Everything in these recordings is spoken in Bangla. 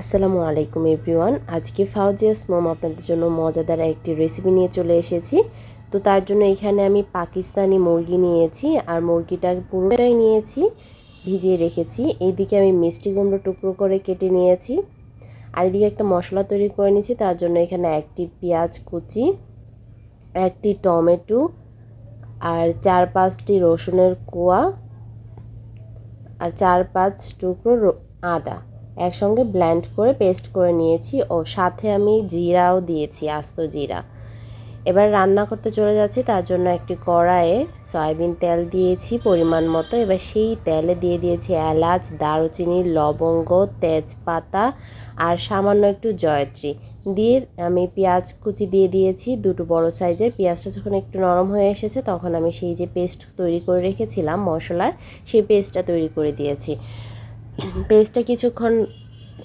আসসালামু আলাইকুম এভরিওয়ান। আজকে ফাউজিয়াস মোম আপনাদের জন্য মজাদার একটি রেসিপি নিয়ে চলে এসেছি। তো তার জন্য এখানে আমি পাকিস্তানি মুরগি নিয়েছি আর মুরগিটা পুরোটাই নিয়েছি, ভিজিয়ে রেখেছি। এইদিকে আমি মিষ্টি কুমড়ো টুকরো করে কেটে নিয়েছি। আর এদিকে একটা মশলা তৈরি করে নিয়েছি, তার জন্য এখানে একটি পেঁয়াজ কুচি, একটি টমেটো আর চার পাঁচটি রসুনের কোয়া আর চার পাঁচ টুকরো আদা। একসঙ্গে ব্ল্যান্ড করে পেস্ট করে নিয়েছি ও সাথে আমি জিরাও দিয়েছি, আস্ত জিরা। এবার রান্না করতে চলে যাচ্ছি, তার জন্য একটি কড়াইয়ে সয়াবিন তেল দিয়েছি পরিমাণ মতো। এবার সেই তেলে দিয়ে দিয়েছি এলাচ, দারুচিনি, লবঙ্গ, তেজপাতা আর সামান্য একটু জয়ত্রী। দিয়ে আমি পেঁয়াজ কুচি দিয়ে দিয়েছি, দুটো বড় সাইজের। পেঁয়াজটা যখন একটু নরম হয়ে এসেছে, তখন আমি সেই যে পেস্ট তৈরি করে রেখেছিলাম মশলার, সেই পেস্টটা তৈরি করে দিয়েছি। পেস্টটা কিছুক্ষণ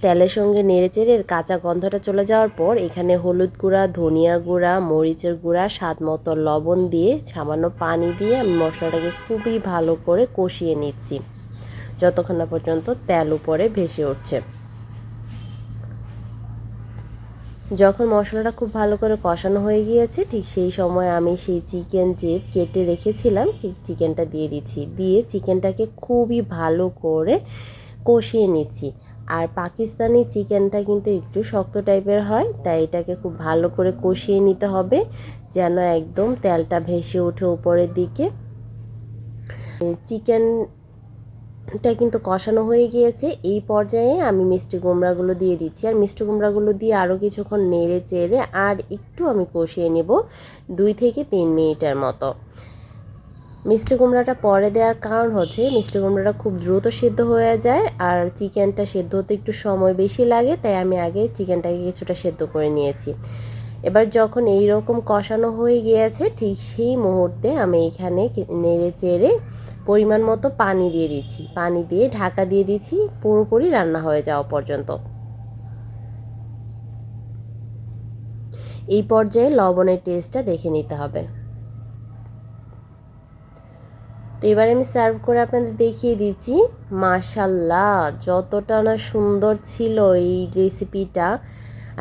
তেলের সঙ্গে নেড়ে চেড়ে কাঁচা গন্ধটা চলে যাওয়ার পর এখানে হলুদ গুঁড়া, ধনিয়া গুঁড়া, মরিচের গুঁড়া, স্বাদ মতো লবণ দিয়ে সামান্য পানি দিয়ে আমি মশলাটাকে খুবই ভালো করে কষিয়ে নিচ্ছি। যতক্ষণ না পর্যন্ত তেল উপরে ভেসে উঠছে। যখন মশলাটা খুব ভালো করে কষানো হয়ে গিয়েছে, ঠিক সেই সময় আমি সেই চিকেন যে কেটে রেখেছিলাম। সেই চিকেনটা দিয়ে দিচ্ছি। দিয়ে চিকেনটাকে খুবই ভালো করে কষিয়ে নিচ্ছি। আর পাকিস্তানি চিকেনটা কিন্তু একটু শক্ত টাইপের হয়, তাই এটাকে খুব ভালো করে কষিয়ে নিতে হবে, যেন একদম তেলটা ভেসে ওঠে উপরের দিকে। চিকেনটা কিন্তু কষানো হয়ে গিয়েছে, এই পর্যায়ে আমি মিষ্টি কুমড়াগুলো দিয়ে দিচ্ছি। আর মিষ্টি কুমড়াগুলো দিয়ে আরও কিছুক্ষণ নেড়ে চেড়ে আর একটু আমি কষিয়ে নেব, দুই থেকে তিন মিনিটের মতো। মিষ্টি কুমড়াটা পরে দেওয়ার কারণ হচ্ছে মিষ্টি কুমড়াটা খুব দ্রুত সিদ্ধ হয়ে যায় আর চিকেনটা সেদ্ধ হতে একটু সময় বেশি লাগে, তাই আমি আগে চিকেনটাকে কিছুটা সেদ্ধ করে নিয়েছি। এবার যখন এই রকম কষানো হয়ে গিয়েছে, ঠিক সেই মুহূর্তে আমি এখানে নেড়ে চেড়ে পরিমাণ মতো পানি দিয়ে দিচ্ছি। পানি দিয়ে ঢাকা দিয়ে দিচ্ছি, পুরোপুরি রান্না হয়ে যাওয়া পর্যন্ত। এই পর্যায়ে লবণের টেস্টটা দেখে নিতে হবে। তো এবার আমি সার্ভ করে আপনাদের দেখিয়ে দিচ্ছি। মাশাল্লাহ যতটা না সুন্দর ছিল এই রেসিপিটা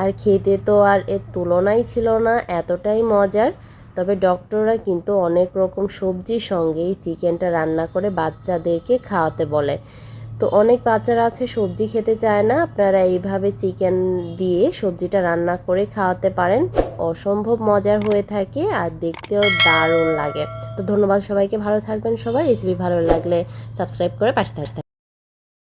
আর খেতে তো আর এর তুলনাই ছিল না, এতটাই মজার। তবে ডক্টররা কিন্তু অনেক রকম সবজির সঙ্গে এই চিকেনটা রান্না করে বাচ্চাদেরকে খাওয়াতে বলে। তো অনেক বাচ্চারা আছে, সবজি খেতে চায় না। আপনারা এইভাবে চিকেন দিয়ে সবজিটা রান্না করে খাওয়াতে পারেন। অসম্ভব মজার হয়ে থাকে আর দেখতেও দারুণ লাগে। তো ধন্যবাদ সবাইকে, ভালো থাকবেন সবাই। রেসিপি ভালো লাগলে সাবস্ক্রাইব করে পাশে থাকতে